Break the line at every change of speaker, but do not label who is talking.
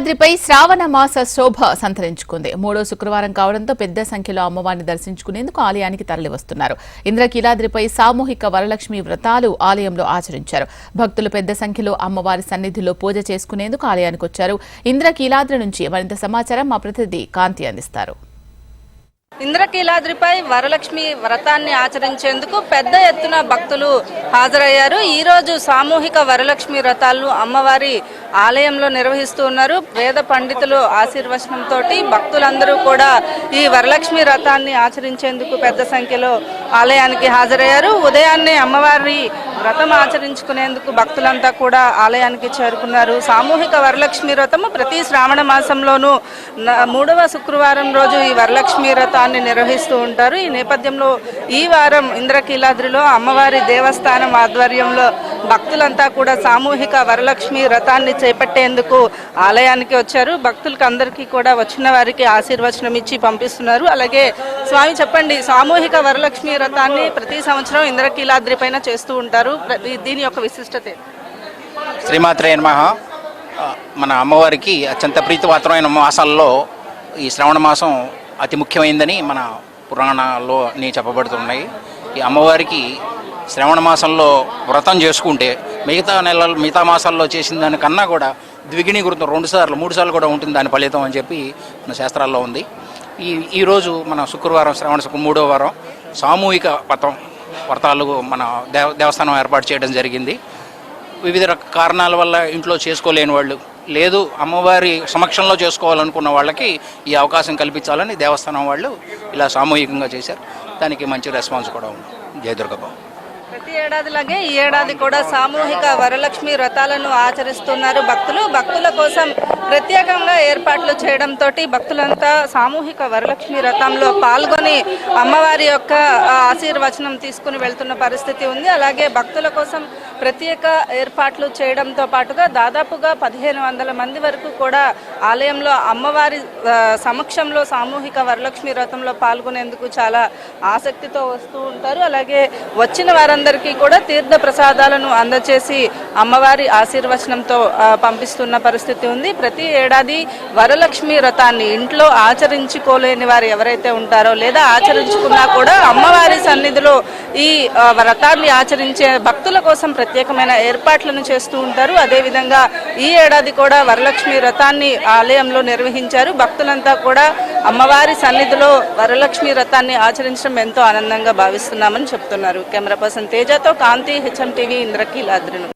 ఇంద్రకీలాద్రిపై శ్రావణ మాస శోభ సంతరించుకుంది. మూడో శుక్రవారం కావడంతో పెద్ద సంఖ్యలో అమ్మవారిని దర్శించుకునేందుకు ఆలయానికి తరలివస్తున్నారు. ఇంద్రకీలాద్రిపై సామూహిక వరలక్ష్మి వ్రతాలు ఆలయంలో ఆచరించారు. భక్తులు పెద్ద సంఖ్యలో అమ్మవారి సన్నిధిలో పూజ చేసుకునేందుకు ఆలయానికి వచ్చారు ఇంద్రకీలాద్రి నుంచి మరింత సమాచారం మా ప్రతినిధి కాంతి అందిస్తారు.
ఇంద్రకీలాద్రిపై వరలక్ష్మి వ్రతాన్ని ఆచరించేందుకు పెద్ద ఎత్తున భక్తులు హాజరయ్యారు. ఈ రోజు సామూహిక వరలక్ష్మి వ్రతాలను అమ్మవారి ఆలయంలో నిర్వహిస్తూ ఉన్నారు. వేద పండితులు ఆశీర్వచనంతో భక్తులందరూ కూడా ఈ వరలక్ష్మి వ్రతాన్ని ఆచరించేందుకు పెద్ద సంఖ్యలో ఆలయానికి హాజరయ్యారు. ఉదయాన్నే అమ్మవారి వ్రతం ఆచరించుకునేందుకు భక్తులంతా కూడా ఆలయానికి చేరుకున్నారు. సామూహిక వరలక్ష్మి వ్రతము ప్రతి శ్రావణ మాసంలోనూ న- మూడవ శుక్రవారం రోజు ఈ వరలక్ష్మి వ్రతాన్ని నిర్వహిస్తూ ఉంటారు. ఈ నేపథ్యంలో ఈ వారం ఇంద్రకీలాద్రిలో అమ్మవారి దేవస్థానం ఆధ్వర్యంలో భక్తులంతా కూడా సామూహిక వరలక్ష్మి వ్రతాన్ని చేపట్టేందుకు ఆలయానికి వచ్చారు. భక్తులకు అందరికీ కూడా వచ్చిన వారికి ఆశీర్వచనం ఇచ్చి పంపిస్తున్నారు. అలాగే స్వామి చెప్పండి సామూహిక వరలక్ష్మి వ్రతాన్ని ప్రతి సంవత్సరం ఇంద్రకీలాద్రి పైన చేస్తూ ఉంటారు. ప్రతి- దీని యొక్క విశిష్టత
శ్రీమాత్రే నమ. మన అమ్మవారికి అత్యంత ప్రీతిపాత్రమైన మాసాల్లో ఈ శ్రవణ మాసం అతి ముఖ్యమైందని మన పురాణాల్లో అన్నీ చెప్పబడుతున్నాయి. ఈ అమ్మవారికి శ్రవణ మాసంలో వ్రతం చేసుకుంటే మిగతా నెలలు మిగతా మాసాల్లో చేసిన దానికన్నా కూడా ద్విగుణీకృతం రెండు సార్లు మూడు సార్లు కూడా ఉంటుంది దాని ఫలితం అని చెప్పి మన శాస్త్రాల్లో ఉంది. ఈ ఈరోజు మన శుక్రవారం శ్రవణ మూడో వారం సామూహిక వ్రతం వ్రతాలు మన దేవ దేవస్థానం ఏర్పాటు చేయడం జరిగింది. వివిధ రక కారణాల వల్ల ఇంట్లో చేసుకోలేని వాళ్ళు లేదు అమ్మవారి సమక్షంలో చేసుకోవాలనుకున్న వాళ్ళకి ఈ అవకాశం కల్పించాలని దేవస్థానం వాళ్ళు ఇలా సామూహికంగా చేశారు. దానికి మంచి రెస్పాన్స్ కూడా ఉంది. జయ దుర్గబాబు
ప్రతి ఏడాదిలాగే ఈ ఏడాది కూడా సామూహిక వరలక్ష్మి వ్రతాలను ఆచరిస్తున్నారు భక్తులు. భక్తుల కోసం ప్రత్యేకంగా ఏర్పాట్లు చేయడంతో భక్తులంతా సామూహిక వరలక్ష్మి రథంలో పాల్గొని అమ్మవారి యొక్క ఆశీర్వచనం తీసుకుని వెళ్తున్న పరిస్థితి ఉంది. అలాగే భక్తుల కోసం ప్రత్యేక ఏర్పాట్లు చేయడంతో పాటుగా దాదాపుగా పదిహేను వందల మంది వరకు కూడా ఆలయంలో అమ్మవారి సమక్షంలో సామూహిక వరలక్ష్మి రథంలో పాల్గొనేందుకు చాలా ఆసక్తితో వస్తూ ఉంటారు. అలాగే వచ్చిన వారందరికీ కూడా తీర్థ ప్రసాదాలను అందచేసి అమ్మవారి ఆశీర్వచనంతో పంపిస్తున్న పరిస్థితి ఉంది. ప్రతి ప్రతి ఏడాది వరలక్ష్మి వ్రతాన్ని ఇంట్లో ఆచరించుకోలేని వారు ఎవరైతే ఉంటారో లేదా ఆచరించుకున్నా కూడా అమ్మవారి సన్నిధిలో ఈ వ్రతాన్ని ఆచరించే భక్తుల కోసం ప్రత్యేకమైన ఏర్పాట్లను చేస్తూ ఉంటారు. అదేవిధంగా ఈ ఏడాది కూడా వరలక్ష్మి వ్రతాన్ని ఆలయంలో నిర్వహించారు. భక్తులంతా కూడా అమ్మవారి సన్నిధిలో వరలక్ష్మి వ్రతాన్ని ఆచరించడం ఎంతో ఆనందంగా భావిస్తున్నామని చెప్తున్నారు. కెమెరా పర్సన్ తేజతో కాంతి హెచ్ఎం టీవీ ఇంద్రకీలాద్రిను